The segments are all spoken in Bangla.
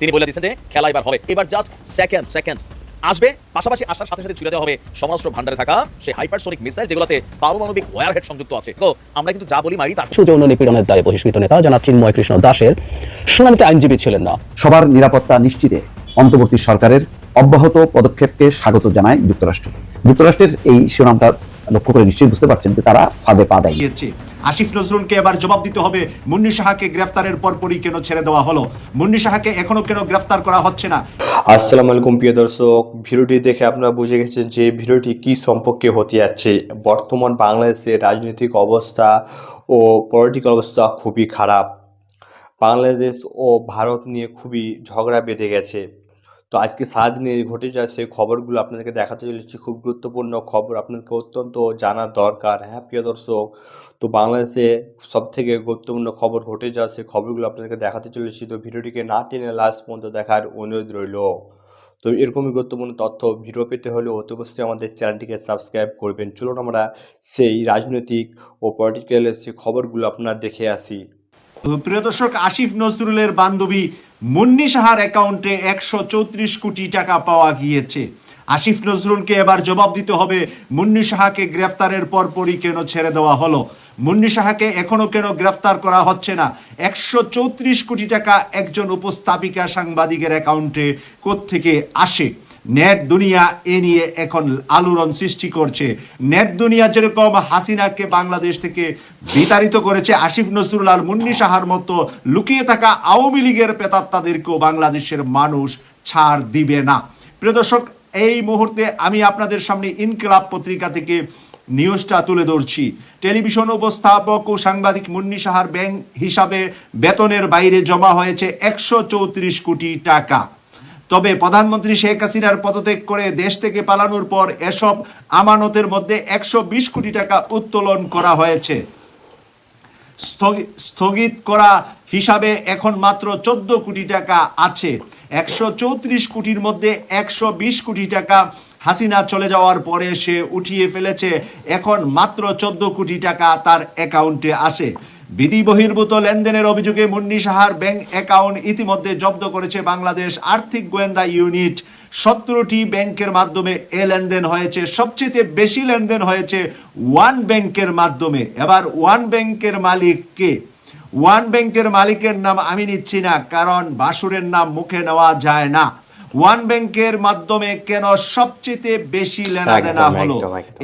তিনি বলে দিয়েছেন যে খেলা এবার হবে। এবার জাস্ট সেকেন্ড সেকেন্ড আসবে পাশাপাশি আসার সাথে সাথে ছুড়ে দেওয়া হবে সমরাষ্ট্র ভান্ডারে থাকা সেই হাইপারসোনিক মিসাইল যেগুলোতে পারমাণবিক ওয়ারহেড সংযুক্ত আছে। তো আমরা কিন্তু যা বলি মারি তার সুযৌন নিপীড়নের দায়ে বহিষ্কৃত নেতা জনাব চিন্ময় কৃষ্ণ দাসের শুনানিতে আইনজীবী ছিলেন না। সবার নিরাপত্তা নিশ্চিতে অন্তর্বর্তী সরকারের অব্যাহত পদক্ষেপকে স্বাগত জানায় যুক্তরাষ্ট্র। যুক্তরাষ্ট্রের এই শিরোনামটা লক্ষ্য করে নিশ্চয়ই বুঝতে পারছেন যে তারা ফাঁদে পা দেয় আসিফ নজরুলকে এবার জবাব দিতে হবে। মুন্নি সাহাকে গ্রেফতারের পরপরই কেন ছেড়ে দেওয়া হলো? মুন্নি সাহাকে এখনও কেন গ্রেফতার করা হচ্ছে না? আসসালামু আলাইকুম, প্রিয় দর্শক। ভিডিওটি দেখে আপনারা বুঝে গেছেন যে ভিডিওটি কি সম্পর্কে হতে যাচ্ছে। বর্তমান বাংলাদেশের রাজনৈতিক অবস্থা ও পলিটিক্যাল অবস্থা খুবই খারাপ। বাংলাদেশ ও ভারত নিয়ে খুবই ঝগড়া বেঁধে গেছে। তো আজকে সারাদিনে ঘটে যাচ্ছে খবরগুলো আপনাদেরকে দেখাতে চলেছি। খুব গুরুত্বপূর্ণ খবর, আপনাদেরকে অত্যন্ত জানা দরকার হ্যাঁ প্রিয় দর্শক? তো বাংলাদেশে সব থেকে গুরুত্বপূর্ণ খবর ঘটে যাচ্ছে খবরগুলো আপনাদেরকে দেখাতে চলেছি। তো ভিডিওটিকে না টেনে লাস্ট পর্যন্ত দেখার অনুরোধ রইল। তো এরকমই গুরুত্বপূর্ণ তথ্য ভিডিও পেতে হলে অবশ্যই আমাদের চ্যানেলটিকে সাবস্ক্রাইব করবেন। চলুন আমরা সেই রাজনৈতিক ও পলিটিক্যাল সেই খবরগুলো আপনারা দেখে আসি। প্রিয় দর্শক, আসিফ নজরুলের বান্ধবী মুন্নি সাহার অ্যাকাউন্টে একশো চৌত্রিশ কোটি টাকা পাওয়া গিয়েছে। আসিফ নজরুলকে এবার জবাব দিতে হবে, মুন্নি সাহাকে গ্রেফতারের পরপরই কেন ছেড়ে দেওয়া হলো? মুন্নি সাহাকে এখনও কেন গ্রেফতার করা হচ্ছে না? একশো চৌত্রিশ কোটি টাকা একজন উপস্থাপিকা সাংবাদিকের অ্যাকাউন্টে কোত্থেকে আসে? নেট দুনিয়া এ নিয়ে এখন আলোড়ন সৃষ্টি করছে। নেট দুনিয়া যেরকম হাসিনাকে বাংলাদেশ থেকে বিতাড়িত করেছে, আসিফ নজরুল আর মুন্নি সাহার মতো লুকিয়ে থাকা আওয়ামী লীগের পেতাত্তাদেরকেও বাংলাদেশের মানুষ ছাড় দিবে না। প্রিয় দর্শক, এই মুহূর্তে আমি আপনাদের সামনে ইনকিলাব পত্রিকা থেকে নিউজটা তুলে ধরছি। টেলিভিশন উপস্থাপক ও সাংবাদিক মুন্নি সাহার ব্যাংক হিসাবে বেতনের বাইরে জমা হয়েছে একশো চৌত্রিশ কোটি টাকা। তবে প্রধানমন্ত্রী শেখ হাসিনার পদত্যাগ করে দেশ থেকে পালানোর পর এসব আমানতের মধ্যে একশো বিশ কোটি টাকা উত্তোলন করা হয়েছে। স্থগি- স্থগিত করা হিসাবে এখন মাত্র চোদ্দ কোটি টাকা আছে। একশো চৌত্রিশ কোটির মধ্যে একশো বিশ কোটি টাকা হাসিনা চলে যাওয়ার পরে সে উঠিয়ে ফেলেছে। এখন মাত্র চোদ্দ কোটি টাকা তার অ্যাকাউন্টে আসে। বিধি বহির্ভূত লেনদেনের অভিযোগে মুন্নি সাহার ব্যাংক অ্যাকাউন্ট ইতিমধ্যে জব্দ করেছে বাংলাদেশ আর্থিক গোয়েন্দা ইউনিট। সতেরোটি ব্যাংকের মাধ্যমে এ লেনদেন হয়েছে। সবচেয়ে বেশি লেনদেন হয়েছে ওয়ান ব্যাংকের মাধ্যমে। এবার ওয়ান ব্যাংকের মালিক কে? ওয়ান ব্যাংকের মালিকের নাম আমি নিচ্ছি না, কারণ বাসুরের নাম মুখে নেওয়া যায় না। ওয়ান ব্যাংকের মাধ্যমে কেন সবচেয়ে বেশি লেনাদেনা হলো।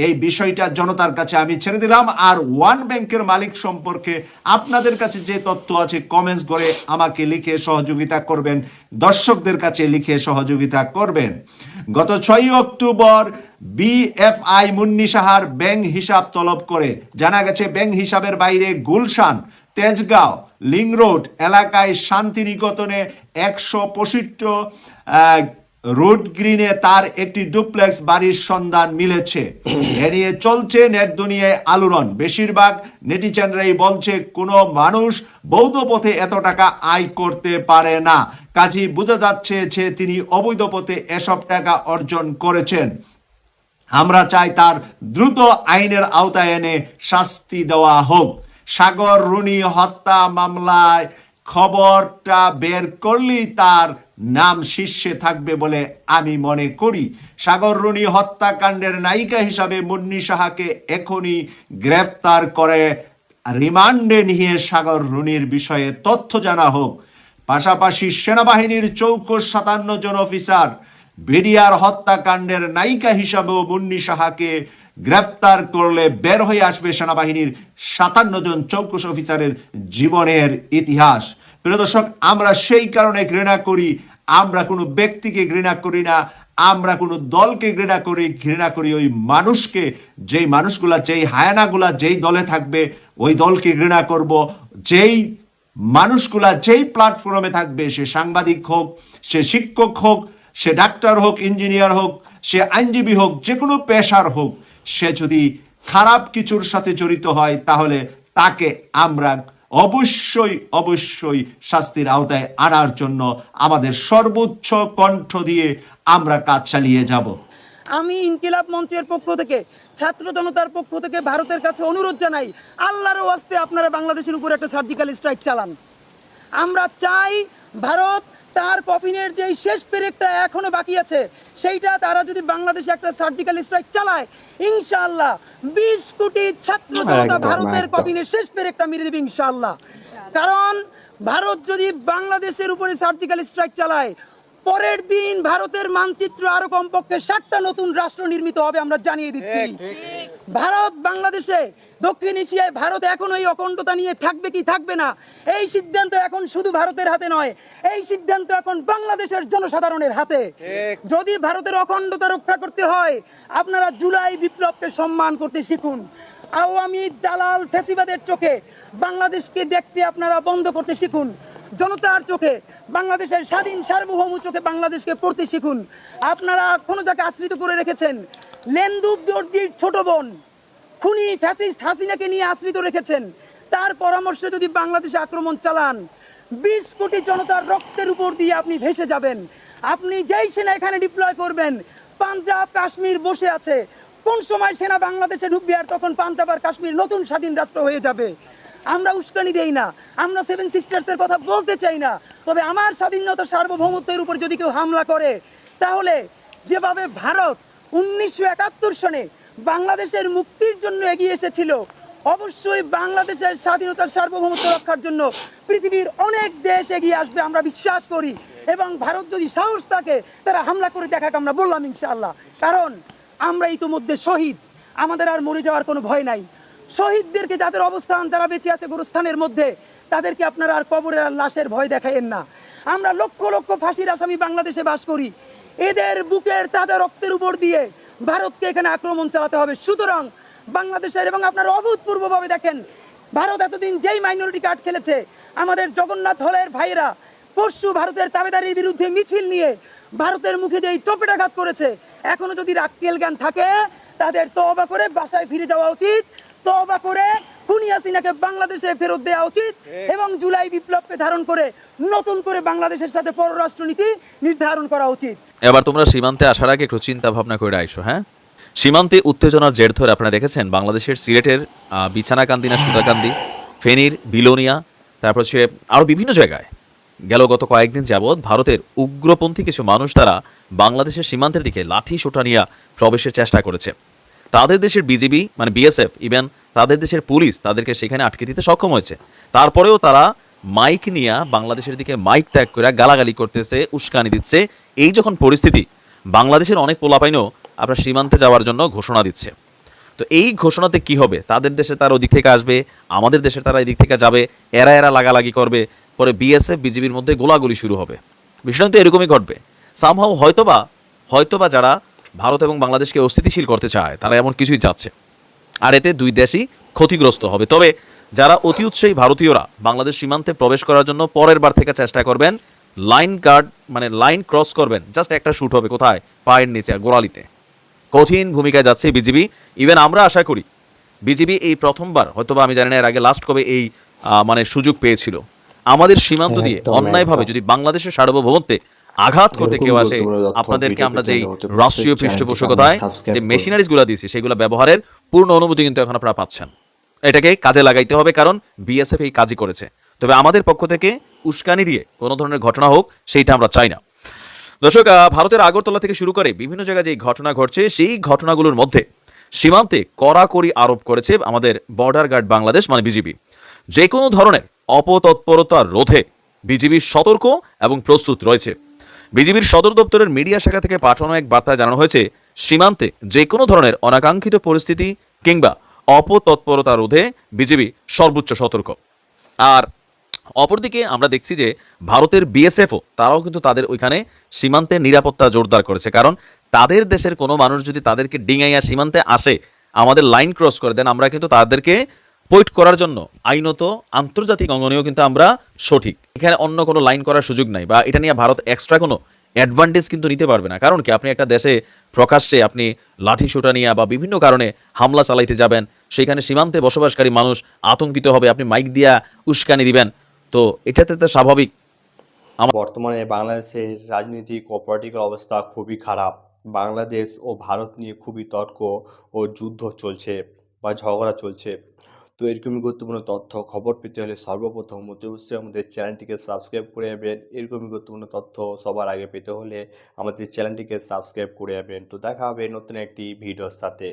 এই বিষয়টা জনতার কাছে আমি ছেড়ে দিলাম। আর ওয়ান ব্যাংকের মালিক সম্পর্কে আপনাদের কাছে যে তথ্য আছে কমেন্টস করে আমাকে লিখে সহযোগিতা করবেন। দর্শকদের কাছে লিখে সহযোগিতা করবেন। গত ছয়ই অক্টোবর বিএফআই মুন্নি সাহার ব্যাংক হিসাব তলব করে জানা গেছে ব্যাংক হিসাবের বাইরে গুলশান তেজগাঁও লিং রোড এলাকায় শান্তিনিকেতনে একশো পঁয়ষট্টি রোড গ্রিনে তার একটি ডুপ্লেক্স বাড়ির সন্ধান মিলেছে। এ নিয়ে চলছে নেট দুনিয়ায় আলোড়ন। বেশিরভাগ নেটিজেনরাই বলছে কোনো মানুষ বৌদ্ধ পথে এত টাকা আয় করতে পারে না। কাজী বোঝা যাচ্ছে যে তিনি অবৈধ পথে এসব টাকা অর্জন করেছেন। আমরা চাই তার দ্রুত আইনের আওতায় এনে শাস্তি দেওয়া হোক। সাগর রুনি হত্যা মামলায় খবরটা বের করলেই তার নাম শীর্ষে থাকবে বলে আমি মনে করি। সাগর রুনি হত্যাকাণ্ডের নায়িকা হিসাবে মুন্নি সাহাকে এখনই গ্রেফতার করে। রিমান্ডে নিয়ে সাগর রুনির বিষয়ে তথ্য জানা হোক। পাশাপাশি সেনাবাহিনীর চৌকস সাতান্ন জন অফিসার, বিডিআর হত্যাকাণ্ডের নায়িকা হিসাবেও মুন্নি সাহাকে গ্রেফতার করলে বের হয়ে আসবে সেনাবাহিনীর সাতান্ন জন চৌকস অফিসারের জীবনের ইতিহাস। প্রিয় দর্শক, আমরা সেই কারণে ঘৃণা করি আমরা কোনো ব্যক্তিকে ঘৃণা করি না, আমরা কোনো দলকে ঘৃণা করি ঘৃণা করি ওই মানুষকে, যেই মানুষগুলা, যেই হায়ানাগুলা, যেই দলে থাকবে, ওই দলকে ঘৃণা করব। যেই মানুষগুলা, যেই প্ল্যাটফর্মে থাকবে, সে সাংবাদিক হোক, সে শিক্ষক হোক, সে ডাক্তার হোক ইঞ্জিনিয়ার হোক, সে আইনজীবী হোক যে কোনো পেশার হোক, সে যদি খারাপ কিছুর সাথে জড়িত হয়, তাহলে তাকে আমরা অবশ্যই অবশ্যই শাস্তির আওতায় আনার জন্য আমাদের সর্বোচ্চ কণ্ঠ দিয়ে আমরা কাজ চালিয়ে যাব। আমি ইনকিলাব মঞ্চের পক্ষ থেকে, ছাত্র জনতার পক্ষ থেকে ভারতের কাছে অনুরোধ জানাই, আল্লাহর ওয়াস্তে আপনারা বাংলাদেশের উপর একটা সার্জিক্যাল স্ট্রাইক চালান। আমরা চাই ভারত তার কফিনের যে শেষ পেরেকটা এখনও বাকি আছে সেইটা তারা যদি বাংলাদেশে একটা সার্জিক্যাল স্ট্রাইক চালায় ইনশাআল্লাহ বিশ কোটি ছাত্র জনতা ভারতের কফিনের শেষ পেরেকটা মেরে দেবে ইনশাআল্লাহ। কারণ ভারত যদি বাংলাদেশের উপরে সার্জিক্যাল স্ট্রাইক চালায় পরের দিন ভারতের মানচিত্র আরও কমপক্ষে ষাটটা নতুন রাষ্ট্র নির্মিত হবে আমরা জানিয়ে দিচ্ছি। ভারত বাংলাদেশে দক্ষিণ এশিয়ায় ভারত এখন এই অখণ্ডতা নিয়ে থাকবে কি থাকবে না? এই সিদ্ধান্ত এখন শুধু ভারতের হাতে নয় এই সিদ্ধান্ত এখন বাংলাদেশের জনসাধারণের হাতে। যদি ভারতের অখণ্ডতা রক্ষা করতে হয় আপনারা জুলাই বিপ্লবকে সম্মান করতে শিখুন। আওয়ামী দালাল ফেসিবাদের চোখে বাংলাদেশকে দেখতে আপনারা বন্ধ করতে শিখুন। জনতার চোখে, বাংলাদেশের স্বাধীন সার্বভৌম চোখে বাংলাদেশকে পড়তে শিখুন। আপনারা কোনো যাকে আশ্রিত করে রেখেছেন লেন্দুব দর্জির ছোট বোন, খুনি ফ্যাসিস্ট হাসিনাকে নিয়ে আশ্রিত রেখেছেন, তার পরামর্শে যদি বাংলাদেশে আক্রমণ চালান, বিশ কোটি জনতার রক্তের উপর দিয়ে আপনি ভেসে যাবেন। আপনি যেই সেনা এখানে ডিপ্লয় করবেন, পাঞ্জাব, কাশ্মীর বসে আছে। কোন সময় সেনা বাংলাদেশে ঢুকবে আর তখন পাঞ্জাব আর কাশ্মীর নতুন স্বাধীন রাষ্ট্র হয়ে যাবে? আমরা উস্কানি দেই না। আমরা সেভেন সিস্টার্সের কথা বলতে চাই না। তবে আমার স্বাধীনতা সার্বভৌমত্বের উপর যদি কেউ হামলা করে, তাহলে যেভাবে ভারত উনিশশো একাত্তর সনে বাংলাদেশের মুক্তির জন্য এগিয়ে এসেছিল, অবশ্যই বাংলাদেশের স্বাধীনতার সার্বভৌমত্ব রক্ষার জন্য পৃথিবীর অনেক দেশ এগিয়ে আসবে আমরা বিশ্বাস করি। এবং ভারত যদি সাহস থাকে, তারা হামলা করে দেখাকে আমরা বললাম ইনশাআল্লাহ। কারণ আমরা ইতোমধ্যে শহীদ। আমাদের আর মরে যাওয়ার কোনো ভয় নাই। শহীদদেরকে যাদের অবস্থান যারা বেঁচে আছে গোরস্থানের মধ্যে, তাদেরকে আপনারা আর কবরের আর লাশের ভয় দেখাইয়েন না। আমরা লক্ষ লক্ষ ফাঁসির আসামি বাংলাদেশে বাস করি। এদের বুকের তাজা রক্তের উপর দিয়ে ভারতকে এখানে আক্রমণ চালাতে হবে। সুতরাং বাংলাদেশের এবং আপনারা অভূতপূর্বভাবে দেখেন, ভারত এতদিন যেই মাইনরিটি কার্ড খেলেছে, আমাদের জগন্নাথ হলের ভাইয়েরা পরশু ভারতের তাবেদারির বিরুদ্ধে মিছিল নিয়ে ভারতের মুখে যেই চপেটাঘাত করেছে, এখনও যদি রাক্কেল জ্ঞান থাকে, তাদের তবা করে বাসায় ফিরে যাওয়া উচিত। তবা করে খুনি হাসিনাকে বাংলাদেশে ফেরত দেওয়া উচিত এবং জুলাই বিপ্লবকে ধারণ করে নতুন করে বাংলাদেশের সাথে পররাষ্ট্রনীতি নির্ধারণ করা উচিত। এবার তোমরা সীমান্তে আসার আগে একটু চিন্তা ভাবনা করে আইসো হ্যাঁ? সীমান্তে উত্তেজনার জের ধরে আপনারা দেখেছেন বাংলাদেশের সিলেটের আহ, বিছানাকান্দি না সুতাকান্দি ফেনীর বিলোনিয়া তারপর হচ্ছে আরও বিভিন্ন জায়গায়। গেল গত কয়েকদিন যাবৎ ভারতের উগ্রপন্থী কিছু মানুষ তারা বাংলাদেশের সীমান্তের দিকে লাঠি সোটা নিয়ে প্রবেশের চেষ্টা করেছে। তাদের দেশের বিজিবি মানে বিএসএফ ইভেন তাদের দেশের পুলিশ তাদেরকে সেখানে আটকে দিতে সক্ষম হয়েছে। তারপরেও তারা মাইক নিয়ে বাংলাদেশের দিকে মাইক ত্যাগ করে গালাগালি করতেছে, উস্কানি দিচ্ছে। এই যখন পরিস্থিতি বাংলাদেশের অনেক পোলাপাইনও আপনার সীমান্তে যাওয়ার জন্য ঘোষণা দিচ্ছে। তো এই ঘোষণাতে কি হবে? তাদের দেশে তারা ওদিক থেকে আসবে, আমাদের দেশে তারা এদিক থেকে যাবে, এরা এরা লাগালাগি করবে, পরে বিএসএফ, বিজিবির মধ্যে গোলাগুলি শুরু হবে। বিষয়টা তো এরকমই ঘটবে। সামহাও হয়তোবা হয়তোবা যারা ভারত এবং বাংলাদেশকে অস্থিতিশীল করতে চায় তারা এমন কিছুই চাচ্ছে। আর এতে দুই দেশই ক্ষতিগ্রস্ত হবে। তবে যারা অতি উৎসাহী ভারতীয়রা বাংলাদেশ সীমান্তে প্রবেশ করার জন্য পরের বার থেকে চেষ্টা করবেন লাইন গার্ড মানে লাইন ক্রস করবেন। জাস্ট একটা শুট হবে কোথায়? পায়ের নিচে গোড়ালিতে। কঠিন ভূমিকায় যাচ্ছে বিজিবি। ইভেন আমরা আশা করি বিজিবি এই প্রথমবার হয়তোবা আমি জানি না এর আগে লাস্ট কবে এই আহ, মানে সুযোগ পেয়েছিল। আমাদের সীমান্ত দিয়ে একদম, অন্যায়ভাবে যদি বাংলাদেশের সার্বভৌমত্বে আঘাত করতে কেউ আসে আপনাদেরকে আমরা যেই রাষ্ট্রীয় পৃষ্ঠপোষকতায় যে মেশিনারিজগুলো দিয়েছি সেগুলো ব্যবহারের পূর্ণ অনুমতি কিন্তু এখন আপনারা পাচ্ছেন। এটাকে কাজে লাগাইতে হবে কারণ বিএসএফ এই কাজই করেছে। তবে আমাদের পক্ষ থেকে উস্কানি দিয়ে কোনো ধরনের ঘটনা হোক সেইটা আমরা চাই না। দর্শক ভারতের আগরতলা থেকে শুরু করে বিভিন্ন জায়গায় যে ঘটনা ঘটছে সেই ঘটনাগুলোর মধ্যে সীমান্তে কড়াকড়ি আরোপ করেছে আমাদের বর্ডার গার্ড বাংলাদেশ মানে বিজিবি যে কোনো ধরনের অপতৎপরতা রোধে বিজিবি সতর্ক এবং প্রস্তুত রয়েছে। বিজিবির সদর দপ্তরের মিডিয়া শাখা থেকে পাঠানো এক বার্তায় জানানো হয়েছে, সীমান্তে যে কোনো ধরনের অনাকাঙ্ক্ষিত পরিস্থিতি কিংবা অপতৎপরতা রোধে বিজিবি সর্বোচ্চ সতর্ক। আর অপরদিকে আমরা দেখছি যে ভারতের বিএসএফও তারাও কিন্তু তাদের ওইখানে সীমান্তে নিরাপত্তা জোরদার করেছে। কারণ তাদের দেশের কোনো মানুষ যদি তাদেরকে ডিঙাইয়া সীমান্তে আসে, আমাদের লাইন ক্রস করে দেন, আমরা কিন্তু তাদেরকে পয়েন্ট করার জন্য আইনত আন্তর্জাতিক অঙ্গনেও কিন্তু আমরা সঠিক। এখানে অন্য কোনো লাইন করার সুযোগ নাই বা এটা নিয়ে ভারত এক্সট্রা কোনো অ্যাডভান্টেজ কিন্তু নিতে পারবে না। কারণ কি? আপনি একটা দেশে প্রকাশ্যে আপনি লাঠি সোটা নিয়ে বা বিভিন্ন কারণে হামলা চালাইতে যাবেন, সেখানে সীমান্তে বসবাসকারী মানুষ আতঙ্কিত হবে, আপনি মাইক দিয়া উস্কানি দিবেন। তো এটাতে তো স্বাভাবিক। আমার বর্তমানে বাংলাদেশের রাজনৈতিক ও পলিটিক্যাল অবস্থা খুবই খারাপ। বাংলাদেশ ও ভারত নিয়ে খুবই তর্ক ও যুদ্ধ চলছে বা ঝগড়া চলছে। তো এরকমই গুরুত্বপূর্ণ তথ্য খবর পেতে হলে সর্বপ্রথম অবশ্যই আমাদের চ্যানেলটিকে সাবস্ক্রাইব করে যাবেন এরকমই গুরুত্বপূর্ণ তথ্য সবার আগে পেতে হলে আমাদের চ্যানেলটিকে সাবস্ক্রাইব করে যাবেন তো দেখা হবে নতুন একটি ভিডিওর সাথে।